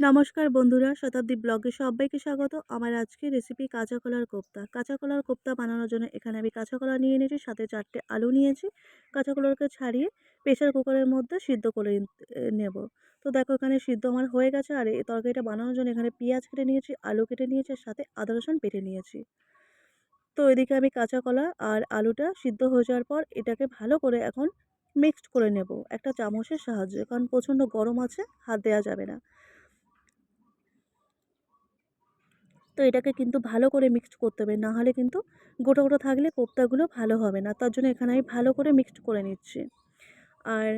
নমস্কার বন্ধুরা, শতাব্দী ব্লগে সবাইকে স্বাগত। আমার আজকে রেসিপি কাঁচা কলার কোপ্তা। কাঁচা কলার কোপ্তা বানানোর জন্য এখানে আমি কাঁচা কলা নিয়ে নিয়েছি সাথে চারটে আলু নিয়েছি। কাঁচা কলারকে ছাড়িয়ে প্রেশার কুকারের মধ্যে সিদ্ধ করে নেব। তো দেখো এখানে সিদ্ধ আমার হয়ে গেছে, আর এই তরকারিটা বানানোর জন্য এখানে পেঁয়াজ কেটে নিয়েছি, আলু কেটে নিয়েছি, আর সাথে আদা রসুন পেটে নিয়েছি। তো এদিকে আমি কাঁচা কলা আর আলুটা সিদ্ধ হয়ে যাওয়ার পর এটাকে ভালো করে এখন মিক্সড করে নেব, একটা চামচের সাহায্যে। কারণ প্রচণ্ড গরম আছে, হাত দেওয়া যাবে না। তো এটাকে কিন্তু ভালো করে মিক্সড করতে হবে। না হলে কিন্তু গোটা গোটা থাকলে কোপ্তাগুলো ভালো হবে না। তার জন্য এখানে আমি ভালো করে মিক্সড করে নিচ্ছি। আর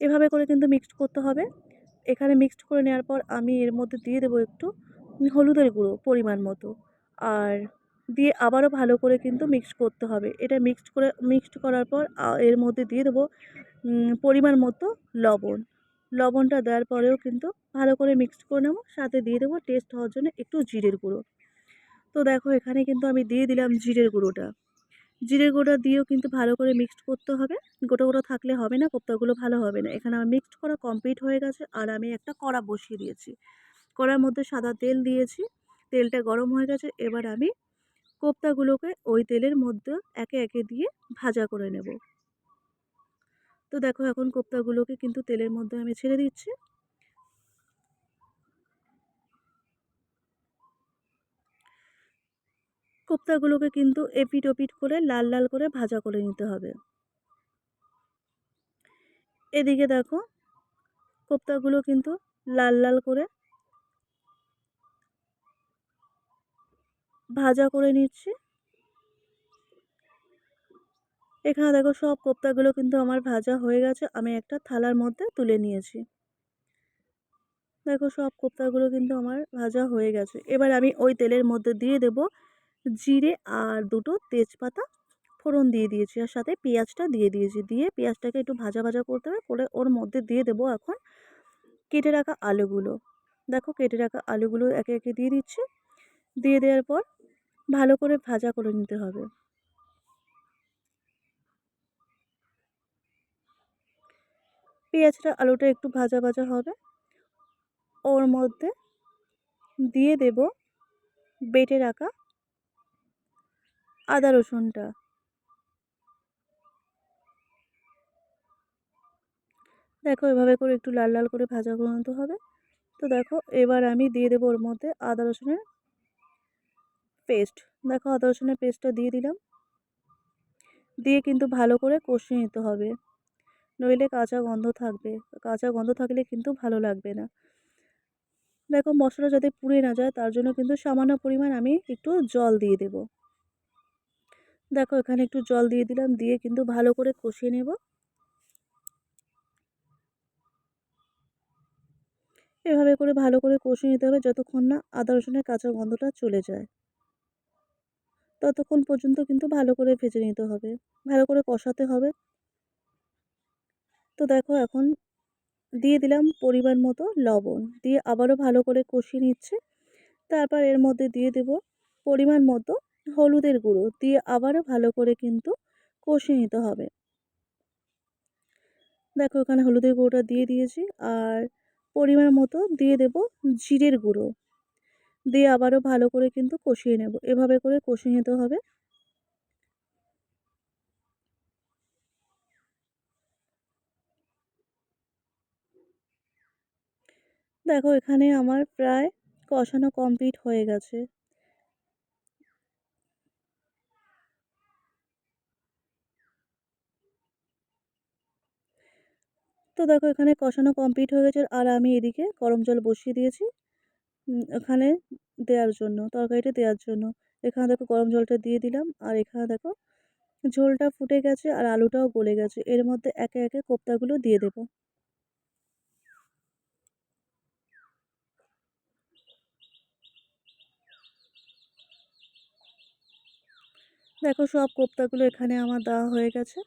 এভাবে করে কিন্তু মিক্সড করতে হবে। এখানে মিক্সড করে নেওয়ার পর আমি এর মধ্যে দিয়ে দেবো একটু হলুদের গুঁড়ো পরিমাণ মতো। আর দিয়ে আবারও ভালো করে কিন্তু মিক্সড করতে হবে। এটা মিক্সড করে মিক্সড করার পর এর মধ্যে দিয়ে দেবো পরিমাণ মতো লবণ। লবণটা দেওয়ার পরেও কিন্তু ভালো করে মিক্সড করে নেব, সাথে দিয়ে দেবো টেস্ট হওয়ার জন্য একটু জিরের গুঁড়ো। তো দেখো এখানে কিন্তু আমি দিয়ে দিলাম জিরের গুঁড়োটা। জিরের গুঁড়োটা দিয়েও কিন্তু ভালো করে মিক্সড করতে হবে। গোটা গোটা থাকলে হবে না, কোপ্তাগুলো ভালো হবে না। এখানে আমার মিক্সড করা কমপ্লিট হয়ে গেছে আর আমি একটা কড়া বসিয়ে দিয়েছি। কড়ার মধ্যে সাদা তেল দিয়েছি, তেলটা গরম হয়ে গেছে। এবার আমি কোপ্তাগুলোকে ওই তেলের মধ্যে একে একে দিয়ে ভাজা করে নেব। তো দেখো এখন কোপ্তাগুলোকে কিন্তু তেলের মধ্যে আমি ছেড়ে দিচ্ছি। কোপ্তাগুলোকে কিন্তু এপিট ওপিট করে লাল লাল করে ভাজা করে নিতে হবে। এদিকে দেখো কোপ্তাগুলো কিন্তু লাল লাল করে ভাজা করে নিচ্ছি। এখানে দেখো সব কোপ্তাগুলো কিন্তু আমার ভাজা হয়ে গেছে। আমি একটা থালার মধ্যে তুলে নিয়েছি। দেখো সব কোপ্তাগুলো কিন্তু আমার ভাজা হয়ে গেছে। এবার আমি ওই তেলের মধ্যে দিয়ে দেব জিরে আর দুটো তেজপাতা ফোড়ন দিয়ে দিয়েছি আর সাথে পেঁয়াজটা দিয়ে দিয়েছি। দিয়ে পেঁয়াজটাকে একটু ভাজা ভাজা করতে হবে, করে ওর মধ্যে দিয়ে দেবো এখন কেটে রাখা আলুগুলো। দেখো কেটে রাখা আলুগুলো একে একে দিয়ে দিচ্ছি। দিয়ে দেওয়ার পর ভালো করে ভাজা করে নিতে হবে। পেঁয়াজটা আলুটা একটু ভাজা ভাজা হবে। ওর মধ্যে দিয়ে দেব বেটে রাখা আদা রসুনটা। দেখো এভাবে করে একটু লাল লাল করে ভাজা করে হবে। তো দেখো এবার আমি দিয়ে দেবো ওর মধ্যে আদা রসুনের পেস্ট। দেখো আদা রসুনের পেস্টটা দিয়ে দিলাম। দিয়ে কিন্তু ভালো করে কষিয়ে নিতে হবে। নইলে কাঁচা গন্ধ থাকবে। কাঁচা গন্ধ থাকলে কিন্তু ভালো লাগবে না। দেখো, মশলা যাতে পুড়ে না যায়, তার জন্য কিন্তু সামান্য পরিমাণ আমি একটু জল দিয়ে দেব। দেখো, এখানে একটু জল দিয়ে দিলাম, দিয়ে কিন্তু ভালো করে কষিয়ে নেব। এভাবে করে ভালো করে কষিয়ে নিতে হবে যতক্ষণ না আদা রসুনের কাঁচা গন্ধটা চলে যায়। ততক্ষণ পর্যন্ত কিন্তু ভালো করে ভেজে নিতে হবে। ভালো করে কষাতে হবে। তো দেখো এখন দিয়ে দিলাম পরিমাণ মতো লবণ। দিয়ে আবারও ভালো করে কষিয়ে নিচ্ছে। তারপর এর মধ্যে দিয়ে দেব পরিমাণ মতো হলুদের গুঁড়ো। দিয়ে আবারও ভালো করে কিন্তু কষিয়ে নিতে হবে। দেখো এখানে হলুদের গুঁড়োটা দিয়ে দিয়েছি। আর পরিমাণ মতো দিয়ে দেব জিরের গুঁড়ো। দিয়ে আবারও ভালো করে কিন্তু কষিয়ে নেব। এভাবে করে কষিয়ে নিতে হবে। দেখো, এখানে আমার প্রায় কষানো কমপ্লিট হয়ে গেছে। তো দেখো, এখানে কষানো কমপ্লিট হয়ে গেছে, আর আমি এদিকে গরম জল বসিয়ে দিয়েছি এখানে দেওয়ার জন্য, তরকারিটা দেওয়ার জন্য। এখানে দেখো, গরম জলটা দিয়ে দিলাম, আর এখানে দেখো, ঝোলটা ফুটে গেছে, আর আলুটাও গলে গেছে। এর মধ্যে একে একে কোপ্তাগুলো দিয়ে দেব। দেখো সব কোপ্তাগুলো এখানে আমার দেওয়া হয়ে গেছে।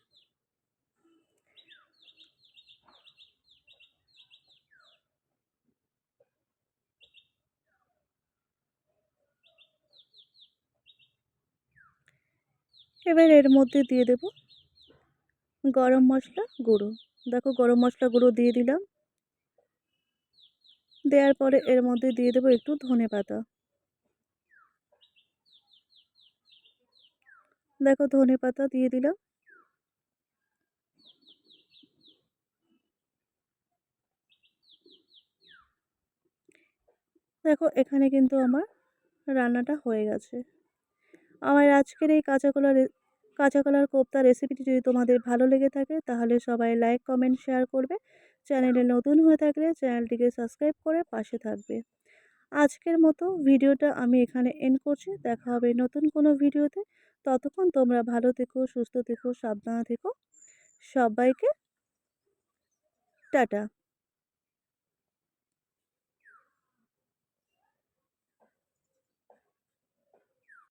এবার এর মধ্যে দিয়ে দেব গরম মশলা গুঁড়ো। দেখো গরম মশলা গুঁড়ো দিয়ে দিলাম। দেওয়ার পরে এর মধ্যে দিয়ে দেবো একটু ধনে পাতা দেখো ধনে পাতা দিয়ে দিলাম। দেখো এখানে কিন্তু আমার রান্নাটা হয়ে গেছে। আমার আজকের এই কাঁচা কলার কাঁচা কলার কোপ্তা রেসিপিটি যদি তোমাদের ভালো লেগে থাকে, তাহলে সবাই লাইক কমেন্ট শেয়ার করবে। চ্যানেলে নতুন হয়ে থাকলে চ্যানেলটিকে সাবস্ক্রাইব করে পাশে থাকবে। আজকের মতো ভিডিওটা আমি এখানে এন্ড করছি। দেখা হবে নতুন কোনো ভিডিওতে। ততক্ষণ তোমরা ভালো থেকো, সুস্থ থেকো, সাবধানে থেকো। সবাইকে টাটা।